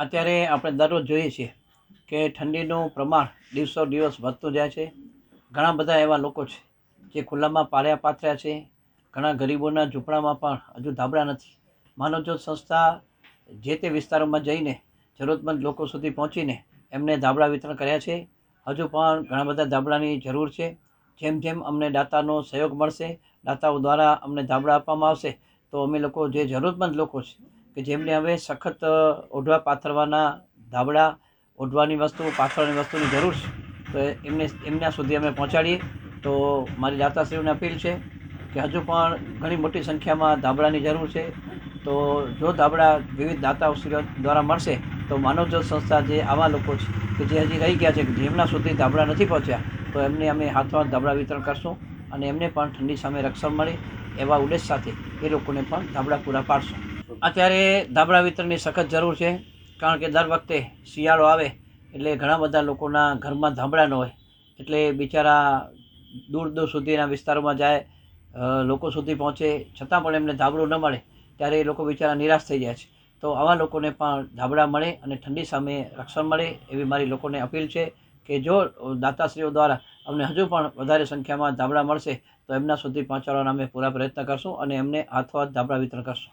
અત્યારે આપણે દરરોજ જોઈએ છીએ કે ઠંડીનું પ્રમાણ દિવસો દિવસ વધતું જાય છે. ઘણા બધા એવા લોકો છે જે ખુલ્લામાં પાળ્યા પાથર્યા છે. ઘણા ગરીબોના ઝૂંપડામાં પણ હજુ ધાબળા નથી. માનવજ્યોત સંસ્થા જે તે વિસ્તારોમાં જઈને જરૂરતમંદ લોકો સુધી પહોંચીને એમને ધાબળા વિતરણ કર્યા છે. હજુ પણ ઘણા બધા ધાબળાની જરૂર છે. જેમ જેમ અમને દાતાનો સહયોગ મળશે, દાતાઓ દ્વારા અમને ધાબળા આપવામાં આવશે, તો અમે લોકો જે જરૂરતમંદ લોકો છે કે જેમને હવે સખત ઓઢવા પાથરવાના ધાબળા, ઓઢવાની વસ્તુ, પાથરવાની વસ્તુની જરૂર છે, તો એમને, એમના સુધી અમે પહોંચાડીએ. તો મારી દાતાશ્રીઓને અપીલ છે કે હજુ પણ ઘણી મોટી સંખ્યામાં ધાબળાની જરૂર છે. તો જો ધાબળા વિવિધ દાતાશ્રીઓ દ્વારા મળશે, તો માનવજ્યોત સંસ્થા જે આવા લોકો છે, કે જે હજી રહી ગયા છે, કે જેમના સુધી ધાબળા નથી પહોંચ્યા, તો એમને અમે હાથમાં ધાબળા વિતરણ કરશું અને એમને પણ ઠંડી સામે રક્ષણ મળે, એવા ઉદ્દેશ સાથે એ લોકોને પણ ધાબળા પૂરા પાડશું. અત્યારે ધાબળા વિતરણની સખત જરૂર છે, કારણ કે દર વખતે શિયાળો આવે એટલે ઘણા બધા લોકોના ઘરમાં ધાબળા ન હોય. એટલે બિચારા દૂર દૂર સુધીના વિસ્તારોમાં જાય લોકો સુધી પહોંચે, છતાં પણ એમને ધાબળું ન મળે, ત્યારે એ લોકો બિચારા નિરાશ થઈ જાય છે. તો આવા લોકોને પણ ધાબળા મળે અને ઠંડી સામે રક્ષણ મળે એવી મારી લોકોને અપીલ છે કે જો દાતાશ્રીઓ દ્વારા અમને હજુ પણ વધારે સંખ્યામાં ધાબળા મળશે, તો એમના સુધી પહોંચાડવાના અમે પૂરા પ્રયત્ન કરશું અને એમને હાથોહાથ ધાબળા વિતરણ કરશું.